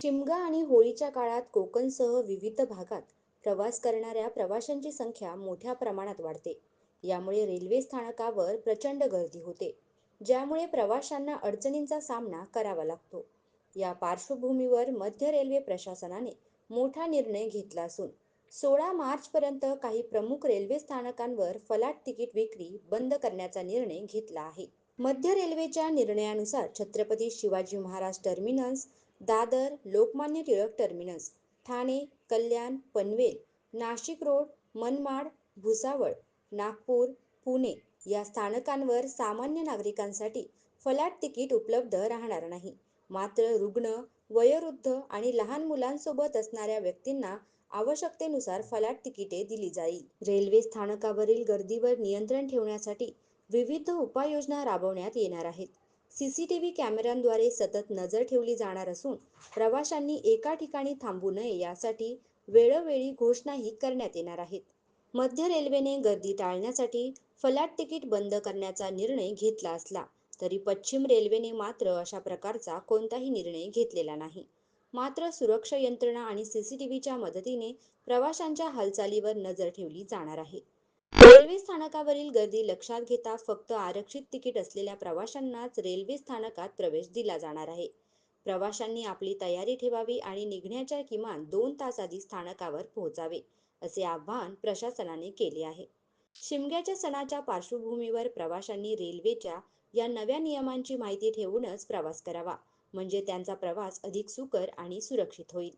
चिमगा आणि होळीच्या काळात कोकणसह विविध भागात प्रवास करणाऱ्या प्रवाशांची संख्या मोठ्या प्रमाणात वाढते. यामुळे रेल्वे स्थानकावर प्रचंड गर्दी होते ज्यामुळे प्रवाशांना अडचणींचा सामना करावा लागतो. या पार्श्वभूमीवर मध्य रेल्वे प्रशासनाने मोठा निर्णय घेतला असून सोळा मार्चपर्यंत काही प्रमुख रेल्वे स्थानकांवर फलाट तिकीट विक्री बंद करण्याचा निर्णय घेतला आहे. मध्य रेल्वेच्या निर्णयानुसार Chhatrapati Shivaji Maharaj terminus Dadar Lokmanya Tilak terminus Thane Kalyan Panvel Nashik road Manmad Bhusawal Nagpur Pune या स्थानकांवर सामान्य नागरिकांसाठी फलाट तिकीट उपलब्ध राहणार नाही. मात्र रुग्ण वयोवृद्ध आणि लहान मुलांसोबत असणाऱ्या व्यक्तींना आवश्यकतेनुसार फलाट तिकिटे दिली जाईल. रेल्वे स्थानकावरील गर्दीवर नियंत्रण ठेवण्यासाठी विविध उपाययोजना राबवण्यात येणार आहेत. सीसीटीव्ही कॅमेऱ्यांद्वारे सतत नजर ठेवली जाणार असून प्रवाशांनी एका ठिकाणी थांबू नये यासाठी वेळोवेळी घोषणाही करण्यात येणार आहेत. मध्य रेल्वेने गर्दी टाळण्यासाठी फलाट तिकीट बंद करण्याचा निर्णय घेतला असला तरी पश्चिम रेल्वेने मात्र अशा प्रकारचा कोणताही निर्णय घेतलेला नाही. मात्र सुरक्षा यंत्रणा आणि सीसीटीव्हीच्या मदतीने प्रवाशांच्या हालचालीवर नजर ठेवली जाणार आहे. रेल्वे स्थानकावरील गर्दी लक्षात घेता फक्त आरक्षित तिकीट असलेल्या प्रवाशांनाच रेल्वे स्थानकात प्रवेश दिला जाणार आहे. प्रवाशांनी आपली तयारी ठेवावी आणि निघण्याच्या किमान दोन तास आधी स्थानकावर पोहोचावे असे आवाहन प्रशासनाने केले आहे. शिमग्याच्या सणाच्या पार्श्वभूमीवर प्रवाशांनी रेल्वेच्या या नव्या नियमांची माहिती ठेवूनच प्रवास करावा. म्हणजे त्यांचा प्रवास अधिक सुकर आणि सुरक्षित होईल.